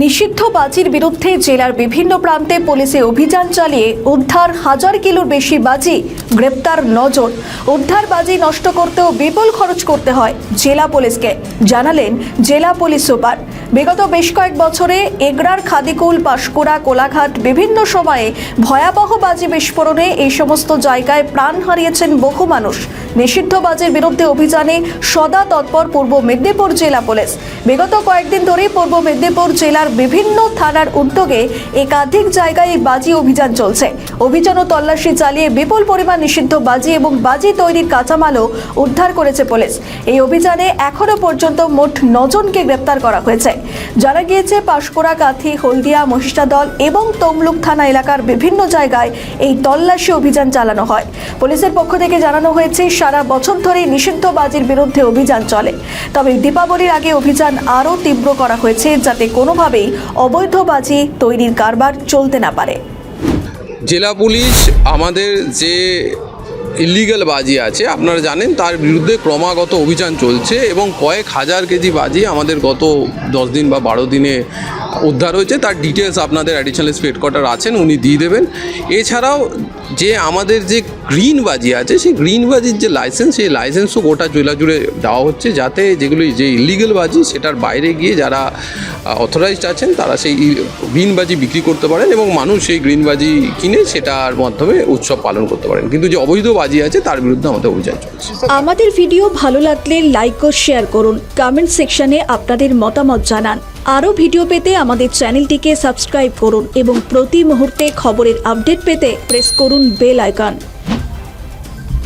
নিষিদ্ধ বাজির বিরুদ্ধে জেলার বিভিন্ন প্রান্তে পুলিশে অভিযান চালিয়ে উদ্ধার হাজার কিলোর বেশি বাজি গ্রেপ্তার নজর উদ্ধার বাজি নষ্ট করতেও বিপুল খরচ করতে হয় জেলা পুলিশকে। জানালেন জেলা পুলিশ সুপার। বিগত বেশ কয়েক বছরে এগরার খাদিকুল, পাশকুড়া, কোলাঘাট বিভিন্ন সময়ে ভয়াবহ বাজি বিস্ফোরণে এই সমস্ত জায়গায় প্রাণ হারিয়েছেন বহু মানুষ। নিষিদ্ধ বাজির বিরুদ্ধে অভিযানে সদা তৎপর পূর্ব মেদিনীপুর জেলা পুলিশ। বিগত কয়েকদিন ধরে পূর্ব মেদিনীপুর জেলার বিভিন্ন থানার উদ্যোগে একাধিক জায়গায় এই বাজি অভিযান চলছে। অভিযান ও তল্লাশি চালিয়ে বিপুল পরিমাণ নিষিদ্ধ বাজি এবং বাজি তৈরির কাঁচামালও উদ্ধার করেছে পুলিশ। এই অভিযানে এখনও পর্যন্ত মোট নজনকে গ্রেপ্তার করা হয়েছে। জানা গিয়েছে, পাঁশকুড়া, কাথি, হলদিয়া, মহিষাদল এবং তমলুক থানা এলাকার বিভিন্ন জায়গায় এই তল্লাশি অভিযান চালানো হয়। পুলিশের পক্ষ থেকে জানানো হয়েছে, সারা বছর ধরে নিষিদ্ধ বাজির বিরুদ্ধে অভিযান চলে। তবে দীপাবলির আগে অভিযান আরও তীব্র করা হয়েছে, যাতে কোনোভাবেই অবৈধ বাজি তৈরির কারবার চলতে না পারে। জেলা পুলিশ আমাদের যে ইলিগাল বাজি আছে। আপনারা জানেন, তার বিরুদ্ধে ক্রমাগত অভিযান চলছে এবং কয়েক হাজার কেজি বাজি আমাদের গত দশ দিন বা বারো দিনে উদ্ধার হয়েছে। তার ডিটেলস আপনাদের অ্যাডিশনাল স্পেড কোয়ার্টার আছেন, উনি দিয়ে দেবেন। এছাড়াও যে আমাদের যে গ্রিন বাজি আছে, সেই গ্রিন বাজির যে লাইসেন্স সেই লাইসেন্সও গোটা জেলা জুড়ে দেওয়া হচ্ছে যাতে যেগুলি যে ইলিগাল বাজি সেটার বাইরে গিয়ে যারা অথরাইজড আছেন, তারা সেই গ্রিন বাজি বিক্রি করতে পারেন এবং মানুষ সেই গ্রিন বাজি কিনে সেটার মাধ্যমে উৎসব পালন করতে পারেন। কিন্তু যে অবৈধ বাজি আছে, তার বিরুদ্ধে আমাদের অভিযান চলছে। আমাদের ভিডিও ভালো লাগলে লাইক ও শেয়ার করুন। কমেন্ট সেকশনে আপনাদের মতামত জানান। আরও ভিডিও পেতে আমাদের চ্যানেলটিকে সাবস্ক্রাইব করুন এবং প্রতি মুহূর্তে খবরের আপডেট পেতে প্রেস করুন বেল আইকন